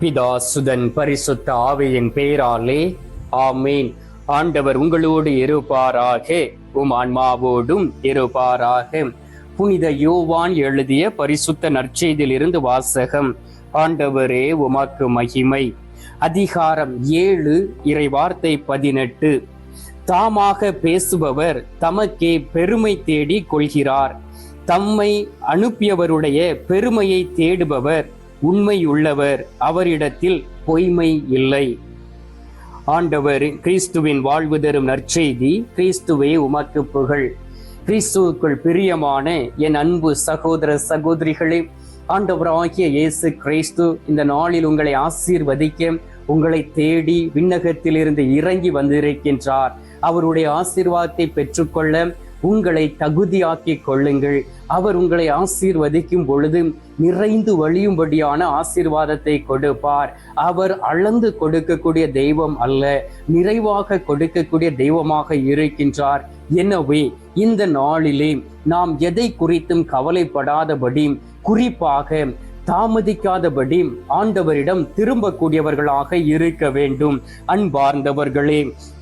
பிதா சுதன் பரிசுத்த ஆவியின் பெயராலே ஆமீன். ஆண்டவர் உங்களோடு இருப்பாராக. உம் ஆன்மாவோடும் இருப்பாராக. புனித யோவான் எழுதிய பரிசுத்த நற்செய்தியிலிருந்து வாசகம் ஆண்டவரே உமக்கு மகிமை. அதிகாரம் ஏழு இறைவார்த்தை பதினெட்டு. தாமாக பேசுபவர் தமக்கே பெருமை தேடி கொள்கிறார். தம்மை அனுப்பியவருடைய பெருமையை தேடுபவர் உண்மையுள்ளவர் அவரிடத்தில் பொய்மை இல்லை. ஆண்டவர் கிறிஸ்துவின் வாழ்வு தரும் நற்செய்தி கிறிஸ்துவே உமக்கு புகழ். கிறிஸ்துவுக்குள் பிரியமான என் அன்பு சகோதர சகோதரிகளே ஆண்டவராகிய இயேசு கிறிஸ்து இந்த நாளில் உங்களை ஆசீர்வதிக்க உங்களை தேடி விண்ணகத்திலிருந்து இறங்கி வந்திருக்கின்றார். அவருடைய ஆசீர்வாதத்தை பெற்றுக்கொள்ள உங்களை தகுதியாக்கிக் கொள்ளுங்கள். அவர் உங்களை ஆசீர்வதிக்கும் பொழுது நிறைந்து வழியும்படியான ஆசீர்வாதத்தை கொடுப்பார். அவர் அளந்து கொடுக்கக்கூடிய தெய்வம் அல்ல நிறைவாக கொடுக்கக்கூடிய தெய்வமாக இருக்கின்றார். எனவே இந்த நாளிலே நாம் எதை குறித்தும் கவலைப்படாதபடி குறிப்பாக தாமதிக்காதபடி ஆண்டவரிடம் திரும்பக்கூடியவர்களாக இருக்க வேண்டும். அன்பார்ந்தவர்களே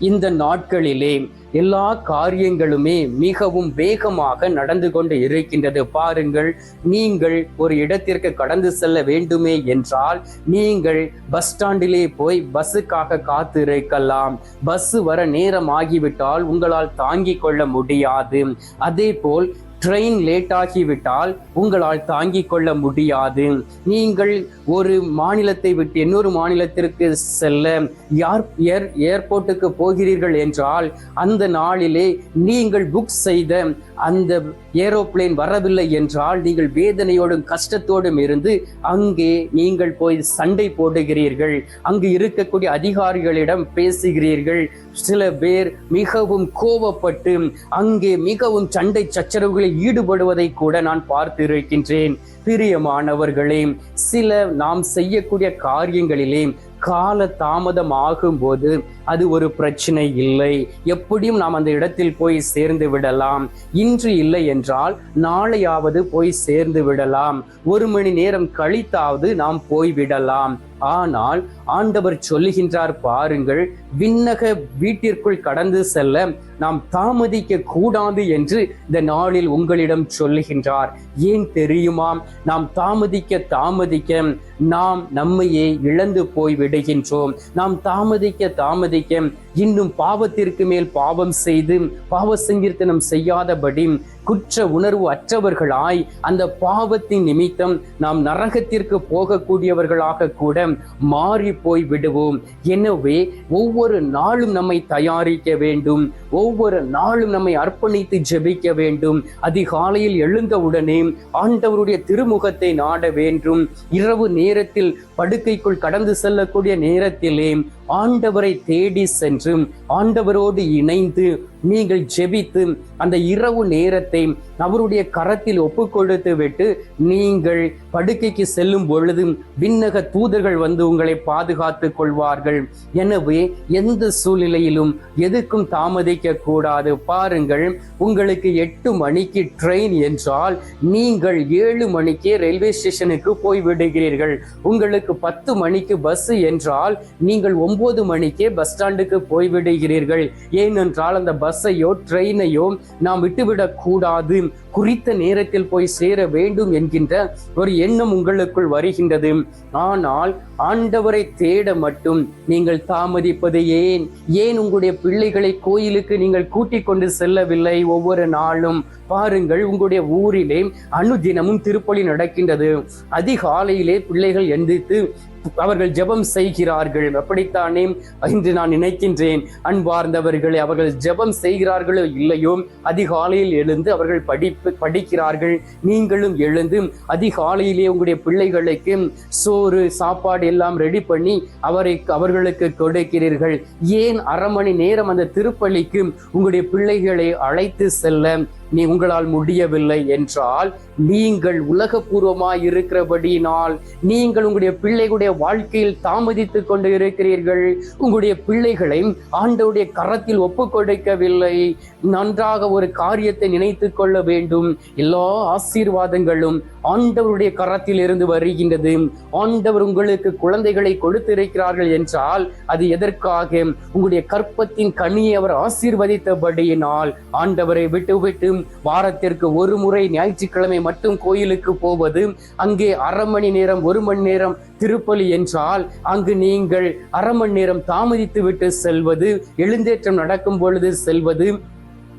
இந்த நாட்களிலே எல்லா காரியங்களுமே மிகவும் வேகமாக நடந்து கொண்டு இருக்கின்றது. பாருங்கள் நீங்கள் ஒரு இடத்திற்கு கடந்து செல்ல வேண்டுமே என்றால் நீங்கள் பஸ் ஸ்டாண்டிலே போய் பஸ்ஸுக்காக காத்திருக்கலாம். பஸ் வர நேரம் ஆகிவிட்டால் உங்களால் தாங்கிக் கொள்ள முடியாது. அதே போல் ட்ரெயின் லேட் ஆகிவிட்டால் உங்களால் தாங்கிக் கொள்ள முடியாது. நீங்கள் ஒரு மாநிலத்தை விட்டு இன்னொரு மாநிலத்திற்கு செல்ல யார் ஏர் ஏர்போர்ட்டுக்கு போகிறீர்கள் என்றால் அந்த நாளிலே நீங்கள் புக் செய்த அந்த ஏரோப்ளேன் வரவில்லை என்றால் நீங்கள் வேதனையோடும் கஷ்டத்தோடும் இருந்து அங்கே நீங்கள் போய் சண்டை போடுகிறீர்கள். அங்கு இருக்கக்கூடிய அதிகாரிகளிடம் பேசுகிறீர்கள். சில பேர் மிகவும் கோபப்பட்டு அங்கே மிகவும் சண்டை சச்சரவுகளில் ஈடுபடுவதை கூட நான் பார்த்திருக்கின்றேன். பிரியமானவர்களே சில நாம் செய்யக்கூடிய காரியங்களிலே கால தாமதம் ஆகும்போது அது ஒரு பிரச்சனை இல்லை. எப்படியும் நாம் அந்த இடத்தில் போய் சேர்ந்து விடலாம். இன்று இல்லை என்றால் நாளையாவது போய் சேர்ந்து விடலாம். ஒரு மணி நேரம் கழித்தாவது நாம் போய் விடலாம். ஆனால் ஆண்டவர் சொல்லுகின்றார் பாருங்கள் விண்ணக வீட்டிற்குள் கடந்து செல்ல நாம் தாமதிக்க கூடாது என்று இந்த நாளில் உங்களிடம் சொல்லுகின்றார். ஏன் தெரியுமா? நாம் தாமதிக்க தாமதிக்க நாம் நம்மையே இழந்து போய் விடுகின்றோம். நாம் தாமதிக்க தாமதி தாமதிக்க இன்னும் பாவத்திற்கு மேல் பாவம் செய்து பாவ சங்கீர்த்தனம் செய்யாதபடி குற்ற உணர்வு அற்றவர்களாய் அந்த பாவத்தின் நிமித்தம் நாம் நரகத்திற்கு போகக்கூடியவர்களாக கூட மாறி போய் விடுவோம். எனவே ஒவ்வொரு நாளும் நம்மை தயாரிக்க வேண்டும். ஒவ்வொரு நாளும் நம்மை அர்ப்பணித்து ஜெபிக்க வேண்டும். அதிகாலையில் எழுந்தவுடனே ஆண்டவருடைய திருமுகத்தை நாட வேண்டும். இரவு நேரத்தில் படுக்கைக்குள் கடந்து செல்லக்கூடிய நேரத்திலே ஆண்டவரை தேடி சென்று ஆண்டவரோடு இணைந்து நீங்கள் ஜெபித்து அந்த இரவு நேரத்தை அவருடைய கரத்தில் ஒப்பு கொடுத்து விட்டு நீங்கள் படுக்கைக்கு செல்லும் பொழுது விண்ணக தூதர்கள் வந்து உங்களை பாதுகாத்து கொள்வார்கள். எனவே எந்த சூழ்நிலையிலும் எதுக்கும் தாமதிக்க கூடாது. பாருங்கள் உங்களுக்கு எட்டு மணிக்கு ட்ரெயின் என்றால் நீங்கள் ஏழு மணிக்கே ரயில்வே ஸ்டேஷனுக்கு போய் விடுகிறீர்கள். உங்களுக்கு பத்து மணிக்கு பஸ் என்றால் நீங்கள் ஒன்பது மணிக்கே பஸ் ஸ்டாண்டுக்கு போய்விடுகிறீர்கள் ஏனென்றால் அந்த பஸ் பஸ்ஸையோ ட்ரெயினையோ நாம் விட்டுவிடக் கூடாது குறித்த நேரத்தில் போய் சேர வேண்டும் என்கின்ற ஒரு எண்ணம் உங்களுக்குள் வருகின்றது. ஆனால் ஆண்டவரை தேட மட்டும் நீங்கள் தாமதிப்பது ஏன்? ஏன் உங்களுடைய பிள்ளைகளை கோயிலுக்கு நீங்கள் கூட்டிக் கொண்டு செல்லவில்லை ஒவ்வொரு நாளும்? பாருங்கள் உங்களுடைய ஊரிலே அனுதினமும் திருப்பலி நடக்கின்றது. அதிகாலையிலே பிள்ளைகள் எந்திரித்து அவர்கள் ஜெபம் செய்கிறார்கள். அப்படித்தானே? இன்று நான் நினைக்கின்றேன். அன்பார்ந்தவர்களை அவர்கள் ஜெபம் செய்கிறார்களோ இல்லையோ அதிகாலையில் எழுந்து அவர்கள் படி படிக்கிறார்கள். நீங்களும் எழுந்து அதிகாலையிலே உங்களுடைய பிள்ளைகளுக்கு சோறு சாப்பாடு எல்லாம் ரெடி பண்ணி அவரை அவர்களுக்கு கொடுக்கிறீர்கள். ஏன் அரை மணி நேரம் அந்த திருப்பள்ளிக்கு உங்களுடைய பிள்ளைகளை அழைத்து செல்ல நீ உங்களால் முடியவில்லை என்றால் நீங்கள் உலகபூர்வமாய் இருக்கிறபடியினால் நீங்கள் உங்களுடைய பிள்ளைகளுடைய வாழ்க்கையில் தாமதித்துக் கொண்டு இருக்கிறீர்கள் உங்களுடைய பிள்ளைகளை ஆண்டவருடைய கரத்தில் ஒப்புக்கொடுக்கவில்லை. நன்றாக ஒரு காரியத்தை நினைத்து கொள்ள வேண்டும். எல்லா ஆசீர்வாதங்களும் ஆண்டவருடைய கரத்தில் இருந்து வருகின்றது. ஆண்டவர் உங்களுக்கு குழந்தைகளை கொடுத்திருக்கிறார்கள் என்றால் அது எதற்காக? உங்களுடைய கற்பத்தின் கனியை அவர் ஆசீர்வதித்தபடியினால் ஆண்டவரை விட்டு விட்டு வாரத்திற்கு ஒரு முறை ஞாயிற்றுக்கிழமை மட்டும் கோயிலுக்கு போவது அங்கே அரை மணி நேரம் ஒரு மணி நேரம் திருப்பலி என்றால் அங்கு நீங்கள் அரை மணி நேரம் தாமதித்து விட்டு செல்வது எழுந்தேற்றம் நடக்கும் பொழுது செல்வது.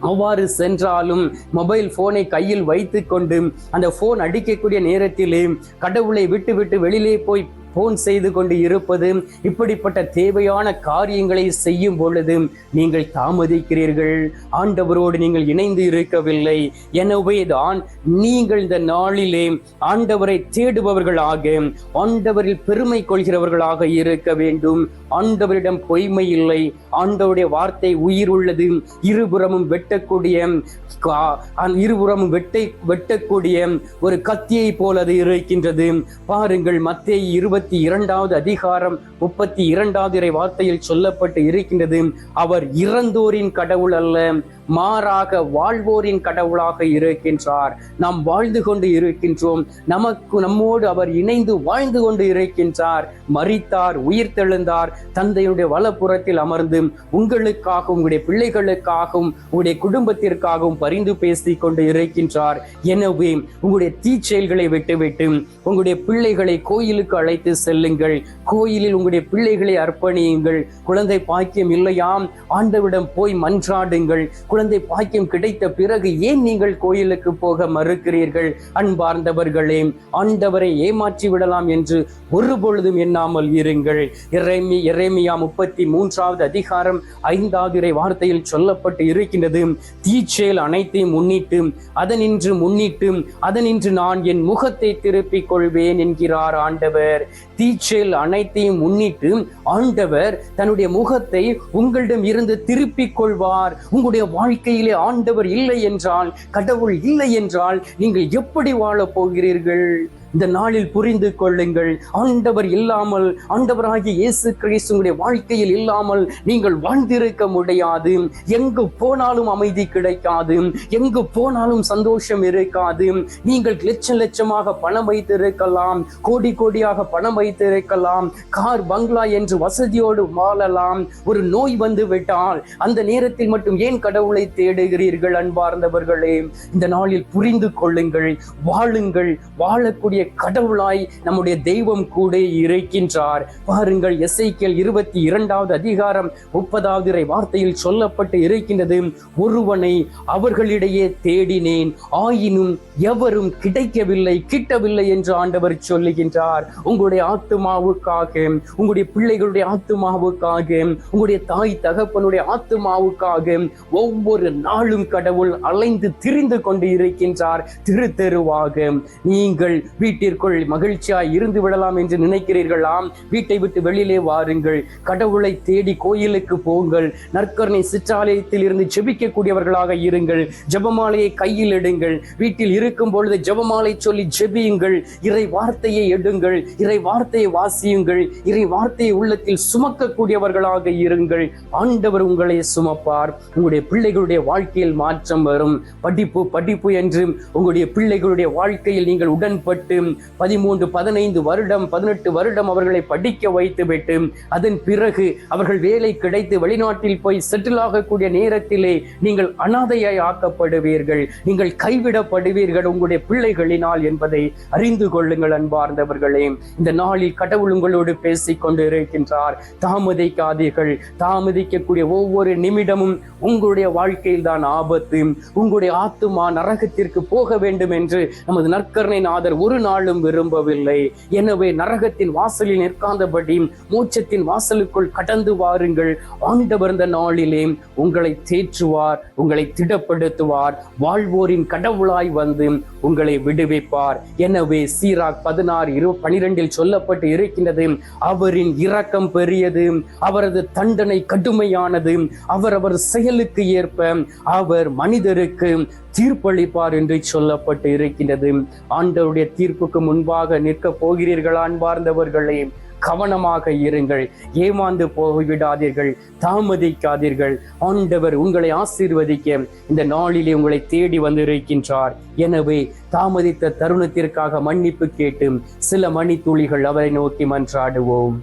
அவ்வாறு சென்றாலும் மொபைல் போனை கையில் வைத்து கொண்டு அந்த போன் அடிக்கக்கூடிய நேரத்திலே கடவுளை விட்டு விட்டு வெளியிலே போய் போன் செய்து கொண்டு இருப்பது இப்படிப்பட்ட தேவையான காரியங்களை செய்யும் பொழுது நீங்கள் தாமதிக்கிறீர்கள். ஆண்டவரோடு நீங்கள் இணைந்து இருக்கவில்லை. எனவே தான் நீங்கள் இந்த நாளிலே ஆண்டவரை தேடுபவர்களாக ஆண்டவரில் பெருமை கொள்கிறவர்களாக இருக்க வேண்டும். ஆண்டவரிடம் பொய்மை இல்லை. ஆண்டவருடைய வார்த்தை உயிர் உள்ளது. இருபுறமும் வெட்டக்கூடிய கா- இருபுறமும் வெட்டை வெட்டக்கூடிய ஒரு கத்தியை போல அது இருக்கின்றது. பாருங்கள் மத்திய இருபத்தி இரண்டாவது அதிகாரம் முப்பத்தி இரண்டாவது இறை வார்த்தையில் சொல்லப்பட்டு இருக்கின்றது. அவர் இறந்தோரின் கடவுள் அல்ல மாறாக வாழ்வோரின் கடவுளாக இருக்கின்றார். நாம் வாழ்ந்து கொண்டு இருக்கின்றோம். நமக்கு நம்மோடு அவர் இணைந்து வாழ்ந்து கொண்டு இருக்கின்றார். மரித்தார் உயிர்த்தெழுந்தார் தந்தையுடைய வலப்புறத்தில் அமர்ந்து உங்களுக்காகவும் உங்களுடைய பிள்ளைகளுக்காகவும் உங்களுடைய குடும்பத்திற்காகவும் பரிந்து பேசிக் கொண்டு இருக்கின்றார். எனவே உங்களுடைய தீச்செயல்களை விட்டுவிட்டு உங்களுடைய பிள்ளைகளை கோயிலுக்கு அழைத்து செல்லுங்கள். கோயிலில் உங்களுடைய பிள்ளைகளை அர்ப்பணியுங்கள். குழந்தை பாக்கியம் இல்லையாம். ஆண்டவிடம் போய் மன்றாடுங்கள். குழந்தை பாக்கியம் கிடைத்த பிறகு ஏன் நீங்கள் கோயிலுக்கு போக மறுக்கிறீர்கள்? அன்பார்ந்தவர்களே ஆண்டவரை ஏமாற்றி விடலாம் என்று ஒருபொழுதும் எண்ணாமல் இருங்கள். இறைமி இறைமியா முப்பத்தி மூன்றாவது அதிகாரம் ஐந்தாவது வார்த்தையில் சொல்லப்பட்டு இருக்கின்றது. தீச்செயல் அனைத்தையும் முன்னிட்டு அதனின்று முன்னிட்டு அதனின்று நான் என் முகத்தை திருப்பிக் கொள்வேன் என்கிறார் ஆண்டவர். தீச்செயல் அனைத்தையும் முன்னிட்டு ஆண்டவர் தன்னுடைய முகத்தை உங்களிடம் இருந்து திருப்பிக் கொள்வார். உங்களுடைய வாழ்க்கையிலே ஆண்டவர் இல்லை என்றால் கடவுள் இல்லை என்றால் நீங்கள் எப்படி வாழப் போகிறீர்கள்? இந்த நாளில் புரிந்து கொள்ளுங்கள். ஆண்டவர் இல்லாமல் ஆண்டவராகிய இயேசு கிறிஸ்துடைய வாழ்க்கையில் இல்லாமல் நீங்கள் வாழ்ந்திருக்க முடியாது. எங்கு போனாலும் அமைதி கிடைக்காது. எங்கு போனாலும் சந்தோஷம் இருக்காது. நீங்கள் லட்சம் லட்சமாக பணம் வைத்திருக்கலாம். கோடி கோடியாக பணம் வைத்திருக்கலாம். கார் பங்களா என்று வசதியோடு வாழலாம். ஒரு நோய் வந்து விட்டால் அந்த நேரத்தில் மட்டும் ஏன் கடவுளை தேடுகிறீர்கள் அன்பார்ந்தவர்களே? இந்த நாளில் புரிந்து கொள்ளுங்கள் வாழுங்கள் வாழக்கூடிய கடவுளாய் நம்முடைய தெய்வம் கூட இருக்கின்றார். பாருங்கள் எஸ்ஐக்கியல் இருபத்தி இரண்டாவது அதிகாரம் முப்பதாவது இறை வார்த்தையில் சொல்லப்பட்டு இருக்கின்றது ஒருவனை அவர்களிடையே தேடினேன் ஆயினும் எவரும் கிடைக்கவில்லை கிட்டவில்லை என்று ஆண்டவர் சொல்லுகின்றார். உங்களுடைய ஆத்துமாவுக்காக உங்களுடைய பிள்ளைகளுடைய ஆத்துமாவுக்காக உங்களுடைய தாய் தகப்பனுடைய ஆத்துமாவுக்காக ஒவ்வொரு நாளும் கடவுள் அலைந்து திரிந்து கொண்டு இருக்கின்றார். திரு தெருவாக நீங்கள் வீட்டிற்குள் மகிழ்ச்சியாய் இருந்து விடலாம் என்று நினைக்கிறீர்களாம் வீட்டை விட்டு வெளியிலே வாருங்கள். கடவுளை தேடி கோயிலுக்கு போங்கள். நற்கரணை சிற்றாலயத்தில் இருந்து ஜெபிக்கக்கூடியவர்களாக இருங்கள். ஜபமாலையை கையில் எடுங்கள். வீட்டில் இருக்கும் பொழுது ஜபமாலை சொல்லி ஜெபியுங்கள். இறை வார்த்தையை எடுங்கள். இறை வார்த்தையை வாசியுங்கள். இறை வார்த்தையை உள்ளத்தில் சுமக்கக்கூடியவர்களாக இருங்கள். ஆண்டவர் உங்களை சுமப்பார். உங்களுடைய பிள்ளைகளுடைய வாழ்க்கையில் மாற்றம் வரும். படிப்பு படிப்பு என்று உங்களுடைய பிள்ளைகளுடைய வாழ்க்கையில் நீங்கள் உடன்பட்டு பதிமூன்று பதினைந்து வருடம் பதினெட்டு வருடம் அவர்களை படிக்க வைத்துவிட்டு அதன் பிறகு அவர்கள் வேலை கிடைத்து வெளிநாட்டில் போய் செட்டில் ஆகக்கூடிய நேரத்திலே நீங்கள் அனாதையாய் ஆக்கப்படுவீர்கள். நீங்கள் கைவிடப்படுவீர்கள் உங்களுடைய பிள்ளைகளினால் என்பதை அறிந்து கொள்ளுங்கள் அன்பார்ந்தவர்களே. இந்த நாளில் கடவுள் உங்களோடு பேசிக் கொண்டிருக்கின்றார். தாமதிக்காதீர்கள். தாமதிக்கக்கூடிய ஒவ்வொரு நிமிடமும் உங்களுடைய வாழ்க்கையில் தான் ஆபத்து. உங்களுடைய ஆத்துமா நரகத்திற்கு போக வேண்டும் என்று நமது நற்கரணை நாதர் ஒரு நாளும் விரும்பவில்லை. எனவே நரகத்தின் வாசலில் நிற்காதபடி மூச்சத்தின் வாசலுக்குள் கடந்து வாருங்கள். ஆண்டவர் இந்த நாளிலே உங்களை தேற்றுவார் உங்களை திடப்படுத்துவார். வாழ்வோரின் கடவுளாய் வந்து உங்களை விடுவிப்பார். எனவே சீராக் பதினாறு இரு பனிரெண்டில் சொல்லப்பட்டு இருக்கின்றது அவரின் இரக்கம் பெரியது அவரது தண்டனை கடுமையானது அவர் அவர் செயலுக்கு ஏற்ப அவர் மனிதருக்கு தீர்ப்பளிப்பார் என்று சொல்லப்பட்டு இருக்கின்றது. ஆண்டவருடைய தீர்ப்புக்கு முன்பாக நிற்க போகிறீர்கள் அன்பார்ந்தவர்களே. கவனமாக இருங்கள். ஏமாந்து போய்விடாதீர்கள். தாமதிக்காதீர்கள். ஆண்டவர் உங்களை ஆசீர்வதிக்க இந்த நாளிலே உங்களை தேடி வந்திருக்கின்றார். எனவே தாமதித்த தருணத்திற்காக மன்னிப்பு கேட்டும் சில மணித்துளிகள் அவரை நோக்கி மன்றாடுவோம்.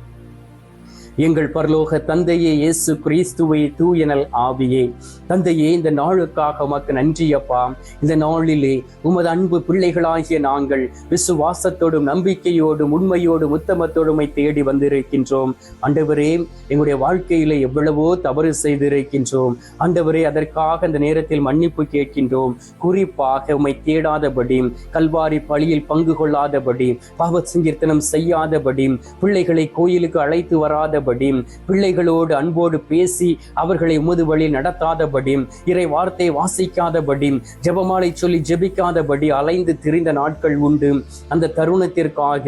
எங்கள் பரலோக தந்தையே இயேசு கிறிஸ்துவை தூயனல் ஆவியே. தந்தையே இந்த நாளுக்காக உமக்கு நன்றி அப்பா. இந்த நாளிலே உமது அன்பு பிள்ளைகளாகிய நாங்கள் விசுவாசத்தோடும் நம்பிக்கையோடும் உண்மையோடும் உத்தமத்தோடுமை தேடி வந்திருக்கின்றோம். ஆண்டவரே எங்களுடைய வாழ்க்கையிலே எவ்வளவோ தவறு செய்திருக்கின்றோம். ஆண்டவரே அதற்காக இந்த நேரத்தில் மன்னிப்பு கேட்கின்றோம். குறிப்பாக உம்மை தேடாதபடி கல்வாரி பழியில் பங்கு கொள்ளாதபடி பாவ சங்கீர்த்தனம் செய்யாதபடி பிள்ளைகளை கோயிலுக்கு அழைத்து வராத வராதபடி பிள்ளைகளோடு அன்போடு பேசி அவர்களை உமது வழி நடத்தாதபடி இறை வார்த்தை வாசிக்காதபடி ஜபமாலை சொல்லி ஜெபிக்காதபடி அலைந்து திரிந்த நாட்கள் உண்டு. அந்த தருணத்திற்காக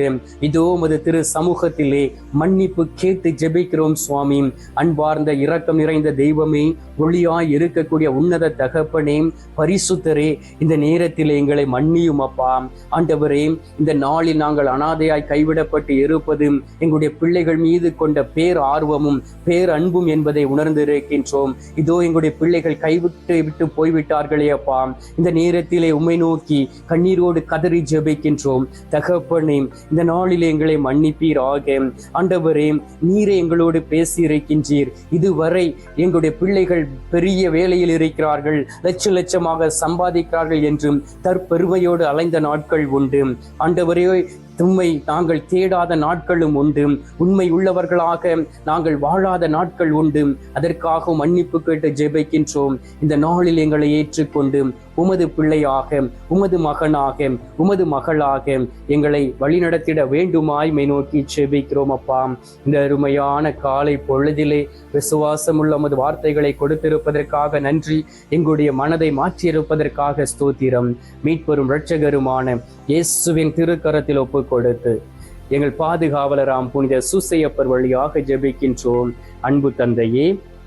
இதோ உமது திரு சமூகத்திலே மன்னிப்பு கேட்டு ஜெபிக்கிறோம் சுவாமி. அன்பார்ந்த இரக்கம் நிறைந்த தெய்வமே ஒளியாய் இருக்கக்கூடிய உன்னத தகப்பனே பரிசுத்தரே இந்த நேரத்தில் எங்களை மன்னியும் அப்பா. ஆண்டவரே இந்த நாளில் நாங்கள் அனாதையாய் கைவிடப்பட்டு இருப்பது எங்களுடைய பிள்ளைகள் மீது கொண்ட பேர் ஆர்வமும் பேர் அன்பும் என்பதை உணர்ந்திருக்கின்றோம். இதோ எங்களுடைய பிள்ளைகள் கைவிட்டு விட்டு போய்விட்டார்களே அப்பா. இந்த நேரத்திலே உம்மை நோக்கி கண்ணீரோடு கதறி ஜெபிக்கின்றோம். தகப்பனே இந்த நாளிலே எங்களை மன்னிப்பீராக. ஆண்டவரே நீரே எங்களோடு பேசி இருக்கின்றீர் இதுவரை எங்களுடைய பிள்ளைகள் பெரிய வேலையில் இருக்கிறார்கள் லட்ச லட்சமாக சம்பாதிக்கிறார்கள் என்றும் தற்பெருமையோடு அலைந்த நாட்கள் உண்டு. ஆண்டவரே உண்மை நாங்கள் தேடாத நாட்களும் உண்டு. உண்மை உள்ளவர்களாக நாங்கள் வாழாத நாட்கள் உண்டு. அதற்காக மன்னிப்பு கேட்டு ஜெபிக்கின்றோம். இந்த நாளில் எங்களை ஏற்றுக்கொண்டு உமது பிள்ளையாக உமது மகனாக உமது மகளாக எங்களை வழிநடத்திட வேண்டுமாய் மை நோக்கி ஜெபிக்கிறோம் அப்பா. இந்த அருமையான காலை பொழுதிலே விசுவாசமுள்ள உமது வார்த்தைகளை கொடுத்திருப்பதற்காக நன்றி. எங்களுடைய மனதை மாற்றியிருப்பதற்காக ஸ்தோத்திரம். மீட்பெரும் இரட்சகருமான இயேசுவின் திருக்கரத்தில் ஒப்பு கொடுத்து எங்கள் பாதுகாவலராம் புனித சுசையப்பர் வழியாக ஜெபிக்கின்றோம். அன்பு தந்தையே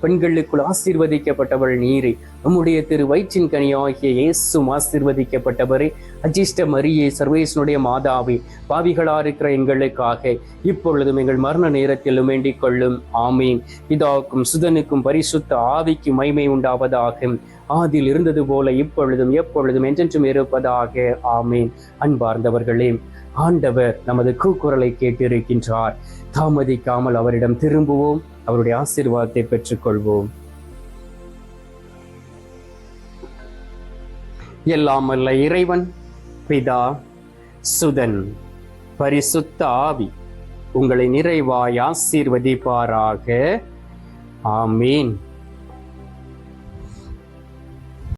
பெண்களுக்குள் ஆசீர்வதிக்கப்பட்டவள் நீரே. நம்முடைய திரு வயிற்றின் கனியாகிய இயேசும் ஆசீர்வதிக்கப்பட்டவரே. அஜிஷ்ட மரியே சர்வேசனுடைய மாதாவே பாவிகளா இருக்கிற எங்களுக்காக இப்பொழுதும் எங்கள் மரண நேரத்திலும் வேண்டிக் கொள்ளும். ஆமீன். பிதாவுக்கும் சுதனுக்கும் பரிசுத்த ஆவிக்கும் மைமை உண்டாவதாகும் ஆதில் இருந்தது போல இப்பொழுதும் எப்பொழுதும் என்றென்றும் இருப்பதாக. ஆமீன். அன்பார்ந்தவர்களே ஆண்டவர் நமது கூக்குரலை கேட்டிருக்கின்றார். தாமதிக்காமல் அவரிடம் திரும்புவோம். அவருடைய ஆசீர்வாதத்தை பெற்றுக்கொள்வோம். எல்லாம் அல்ல இறைவன் பிதா சுதன் பரிசுத்த ஆவி உங்களை நிறைவாய் ஆசீர்வதிப்பாராக. ஆமீன்.